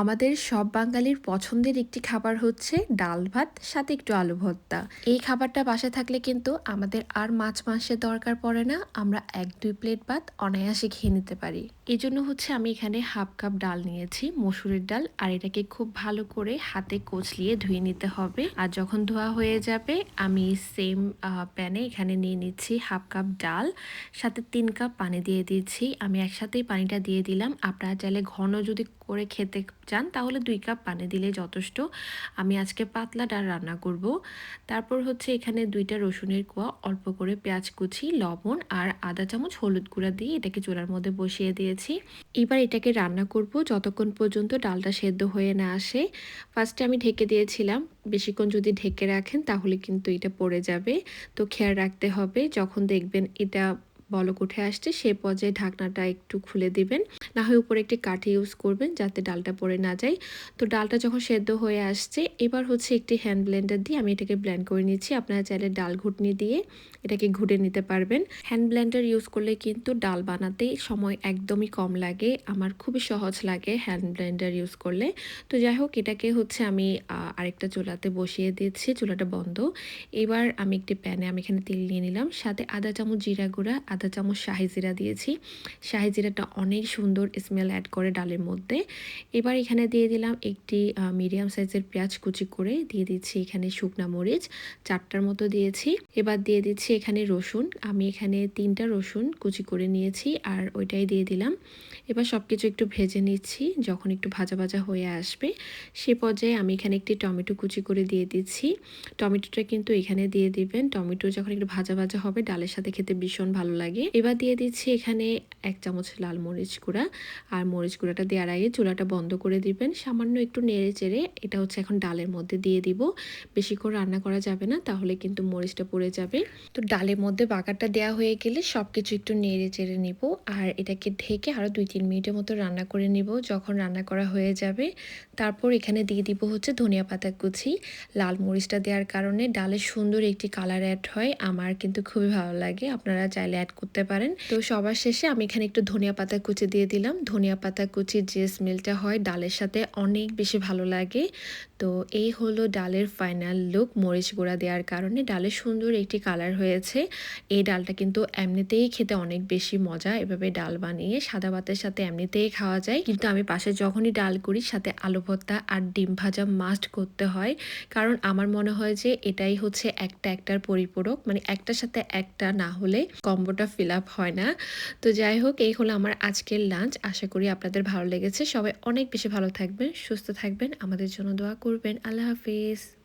আমাদের সব বাঙালির পছন্দের একটি খাবার হচ্ছে ডাল ভাত, সাথে একটু আলু ভর্তা। এই খাবারটা বাসায় থাকলে কিন্তু আমাদের আর মাছ মাংসের দরকার পড়ে না, আমরা এক দুই প্লেট ভাত অনায়াসে খেয়ে নিতে পারি। এই জন্য হচ্ছে আমি এখানে হাফ কাপ ডাল নিয়েছি, মসুরের ডাল, আর এটাকে খুব ভালো করে হাতে কচলিয়ে ধুয়ে নিতে হবে। আর যখন ধোয়া হয়ে যাবে, আমি সেম প্যানে এখানে নিয়ে নিচ্ছি হাফ কাপ ডাল, সাথে তিন কাপ পানি দিয়ে দিচ্ছি। আমি একসাথেই পানিটা দিয়ে দিলাম। আপনারা চাইলে ঘন যদি করে খেতে চান, তাহলে দুই কাপ পানি দিলে যথেষ্ট। আমি আজকে পাতলা ডাল রান্না করব। তারপর হচ্ছে এখানে দুইটা রসুনের কোয়া, অল্প করে পেঁয়াজ কুচি, লবণ আর আদা চামচ হলুদ গুঁড়া দিয়ে এটাকে চুলার মধ্যে বসিয়ে দিয়েছি। এবার এটাকে রান্না করব যতক্ষণ পর্যন্ত ডালটা সেদ্ধ হয়ে না আসে। ফার্স্টে আমি ঢেকে দিয়েছিলাম। বেশিক্ষণ যদি ঢেকে রাখেন, তাহলে কিন্তু এটা পড়ে যাবে। তো খেয়াল রাখতে হবে, যখন দেখবেন এটা বলক উঠে আসছে, সে পর্যায়ে ঢাকনাটা একটু খুলে দিবেন। না হয় উপরে একটি কাঠি ইউজ করবেন যাতে ডালটা পড়ে না যায়। তো ডালটা যখন সেদ্ধ হয়ে আসছে, এবার হচ্ছে একটি হ্যান্ড ব্লেন্ডার দিয়ে আমি এটাকে ব্লেন্ড করে নিচ্ছি। আপনারা চাইলে ডাল ঘুটনি দিয়ে এটাকে ঘুটে নিতে পারবেন। হ্যান্ড ব্লেন্ডার ইউজ করলে কিন্তু ডাল বানাতে সময় একদমই কম লাগে। আমার খুবই সহজ লাগে হ্যান্ড ব্লেন্ডার ইউজ করলে। তো যাই হোক, এটাকে হচ্ছে আমি আরেকটা চুলাতে বসিয়ে দিচ্ছি। চুলাটা বন্ধ। এবার আমি একটি প্যানে আমি এখানে তেল নিয়ে নিলাম। সাথে আদা চামচ জিরা গুঁড়া আধা চামচ শাহি জিরা দিয়েছি। শাহি জিরাটা অনেক সুন্দর স্মেল অ্যাড করে ডালের মধ্যে। এবার এখানে দিয়ে দিলাম একটি মিডিয়াম সাইজের পেঁয়াজ কুচি করে। দিয়ে দিচ্ছি এখানে শুকনা মরিচ, চারটার মতো দিয়েছি। এবার দিয়ে দিচ্ছি এখানে রসুন। আমি এখানে তিনটা রসুন কুচি করে নিয়েছি আর ওইটাই দিয়ে দিলাম। এবার সব কিছু একটু ভেজে নিচ্ছি যখন একটু ভাজা ভাজা হয়ে আসবে। সে পর্যায়ে আমি এখানে একটি টমেটো কুচি করে দিয়ে দিচ্ছি। টমেটোটা কিন্তু এখানে দিয়ে দিবেন। টমেটো যখন একটু ভাজা ভাজা হবে, ডালের সাথে খেতে ভীষণ ভালো লাগে। এবার দিয়ে দিচ্ছি এখানে এক চামচ লাল মরিচ গুঁড়া। আর মরিচ গুঁড়াটা দেওয়ার আগে চুলাটা বন্ধ করে দিবেন। সামান্য একটু নেড়ে চেড়ে এটা হচ্ছে এখন ডালের মধ্যে দিয়ে দিব। বেশি করে রান্না করা যাবে না, তাহলে কিন্তু মরিচটা পড়ে যাবে। তো ডালের মধ্যে বাগারটা দেওয়া হয়ে গেলে সব কিছু একটু নেড়ে চেড়ে নিব। আর এটাকে ঢেকে আরও দুই তিন মিনিটের মতো রান্না করে নিব, যখন রান্না করা হয়ে যাবে। তারপর এখানে দিয়ে দিব হচ্ছে ধনিয়া পাতা কুচি। লাল মরিচটা দেওয়ার কারণে ডালের সুন্দর একটি কালার অ্যাড হয়। আমার কিন্তু খুবই ভালো লাগে। আপনারা চাইলে অ্যাড করতে পারেন। তো সবার শেষে আমি এখানে একটু ধনিয়া পাতা কুচি দিয়ে দিলাম। ধনিয়া পাতা কুচির যে স্মেলটা হয় ডালের সাথে অনেক বেশি ভালো লাগে। তো এই হলো ডালের ফাইনাল লুক মরিচ গুঁড়া দেওয়ার কারণে। ডালের সুন্দর একটি কালার হয়েছে। এই ডালটা কিন্তু এমনিতেই খেতে অনেক বেশি মজা। এভাবে ডাল বানিয়ে সাদা ভাতের সাথে এমনিতেই খাওয়া যায়। কিন্তু আমি পাশে যখনই ডাল করি, সাথে আলু ভর্তা আর ডিম ভাজা মাস্ট করতে হয়। কারণ আমার মনে হয় যে এটাই হচ্ছে একটা একটার পরিপূরক। মানে একটার সাথে একটা না হলে কম্বোটা ফিল আপ হয় না। তো যাই হোক, এই হলো আমার আজকের লাঞ্চ আশা করি আপনাদের ভালো লেগেছে। সবাই অনেক বেশি ভালো থাকবেন, সুস্থ থাকবেন। আমাদের জন্য দোয়া করবেন। আল্লাহ হাফিজ।